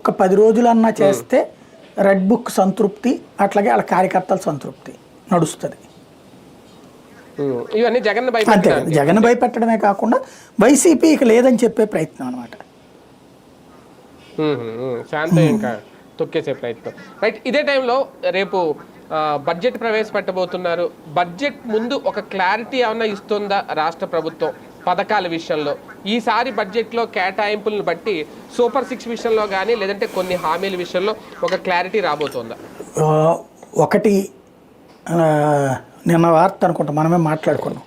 ఒక పది రోజులన్నా చేస్తే రెడ్ బుక్ సంతృప్తి అట్లాగే వాళ్ళ కార్యకర్తల సంతృప్తి నడుస్తుంది. ఇవన్నీ జగన్ అంతే జగన్ భయపెట్టడమే కాకుండా వైసీపీ ఇక లేదని చెప్పే ప్రయత్నం అనమాట శాంత ఇంకా తొక్కేసే ప్రయత్నం. రైట్ ఇదే టైంలో రేపు బడ్జెట్ ప్రవేశపెట్టబోతున్నారు. బడ్జెట్ ముందు ఒక క్లారిటీ ఏమన్నా ఇస్తుందా రాష్ట్ర ప్రభుత్వం? పథకాల విషయంలో. ఈసారి బడ్జెట్లో కేటాయింపులను బట్టి సూపర్ సిక్స్ విషయంలో కానీ లేదంటే కొన్ని హామీల విషయంలో ఒక క్లారిటీ రాబోతోందా? ఒకటి నిన్న వార్త అనుకుంటా మనమే మాట్లాడుకున్నాం.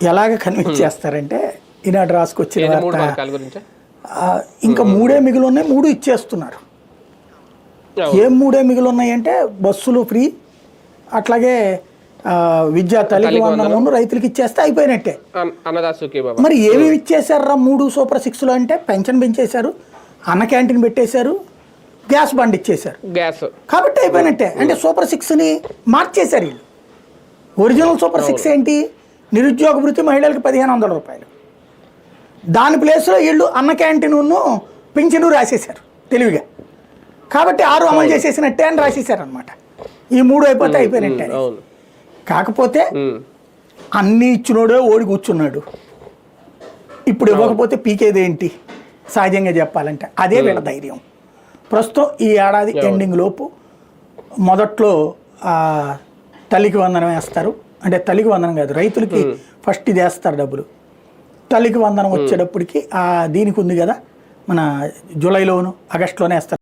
ఎలాగ కన్విన్స్ చేస్తారంటే ఈనాడు రాసుకొచ్చిన వార్త ఆ, ఇంకా మూడే మిగిలి ఉన్నాయి మూడు ఇచ్చేస్తున్నారు. ఏం మూడే మిగిలి ఉన్నాయి అంటే బస్సులు ఫ్రీ అట్లాగే విద్యా తల్లికి వందనము రైతులకి ఇచ్చేస్తే అయిపోయినట్టే. మరి ఏమేమి ఇచ్చేసారా మూడు సూపర్ సిక్స్లో అంటే పెన్షన్ పెంచేశారు అన్న క్యాంటీన్ పెట్టేశారు గ్యాస్ బండ్ ఇచ్చేశారు. గ్యాస్. కాబట్టి అయిపోయినట్టే. అంటే సూపర్ సిక్స్ని మార్చేశారు వీళ్ళు. ఒరిజినల్ సూపర్ సిక్స్ ఏంటి? నిరుద్యోగ వృత్తి మహిళలకు పదిహేను వందల రూపాయలు. దాని ప్లేస్లో వీళ్ళు అన్న క్యాంటీన్ను పింఛను రాసేశారు తెలివిగా. కాబట్టి ఆరు అమలు చేసేసినట్టే అని రాసేశారు అనమాట ఈ మూడు అయిపోతే అయిపోయినట్టే. కాకపోతే అన్ని ఇచ్చినోడే ఓడి కూర్చున్నాడు. ఇప్పుడు ఇవ్వకపోతే పీకేది ఏంటి సహజంగా చెప్పాలంటే అదే వీళ్ళ ధైర్యం. ప్రస్తుతం ఈ ఏడాది ఎండింగ్ లోపు మొదట్లో తల్లికి వందనం వేస్తారు. అంటే తల్లికి వందనం కాదు రైతులకి ఫస్ట్ ఇది వేస్తారు డబ్బులు. తల్లికి వందనం వచ్చేటప్పటికి ఆ దీనికి ఉంది కదా మన జూలైలోను ఆగస్టులోనే వేస్తారు.